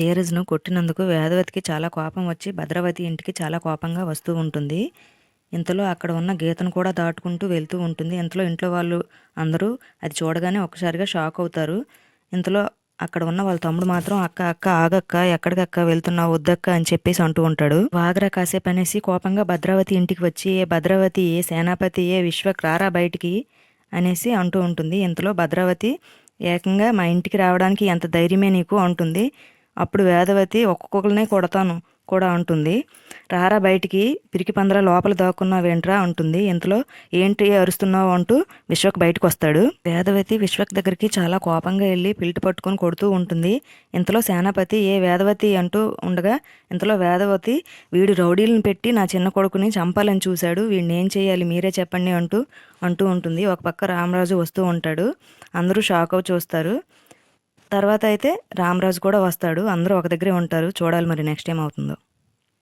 ధీరజ్ను కొట్టినందుకు వేదవతికి చాలా కోపం వచ్చి భద్రవతి ఇంటికి చాలా కోపంగా వస్తూ ఉంటుంది. ఇంతలో అక్కడ ఉన్న గీతను కూడా దాటుకుంటూ వెళ్తూ ఉంటుంది. ఇంతలో ఇంట్లో వాళ్ళు అందరూ అది చూడగానే ఒక్కసారిగా షాక్ అవుతారు. ఇంతలో అక్కడ ఉన్న వాళ్ళ తమ్ముడు మాత్రం అక్క అక్క ఆగక్క ఎక్కడికక్క వెళ్తున్నావు వద్దక్క అని చెప్పేసి అంటూ ఉంటాడు. వాగరా కాసేపు అనేసి కోపంగా భద్రావతి ఇంటికి వచ్చి ఏ భద్రావతి ఏ సేనాపతి ఏ విశ్వక్ రారా బయటికి అనేసి అంటూ ఉంటుంది. ఇంతలో భద్రావతి ఏకంగా మా ఇంటికి రావడానికి ఎంత ధైర్యమే నీకు అంటుంది. అప్పుడు వేదవతి ఒక్కొక్కరినే కొడతాను కూడా అంటుంది. రారా బయటికి పిరికి పందర లోపల దాక్కున్నావేంట్రా అంటుంది. ఇంతలో ఏంటి అరుస్తున్నావు అంటూ విశ్వక్ బయటకు వస్తాడు. వేదవతి విశ్వక్ దగ్గరికి చాలా కోపంగా వెళ్ళి పిల్టి పట్టుకొని కొడుతూ ఉంటుంది. ఇంతలో సేనాపతి ఏ వేదవతి అంటూ ఉండగా ఇంతలో వేదవతి వీడు రౌడీలను పెట్టి నా చిన్న కొడుకుని చంపాలని చూశాడు. వీడిని ఏం చేయాలి? మీరే చెప్పండి అంటూ అంటూ ఉంటుంది. ఒక పక్క రామరాజు వస్తూ ఉంటాడు. అందరూ షాక్ అవి చూస్తారు. తర్వాత అయితే రామరాజు కూడా వస్తాడు. అందరూ ఒక దగ్గరే ఉంటారు. చూడాలి మరి నెక్స్ట్ టైం అవుతుందో.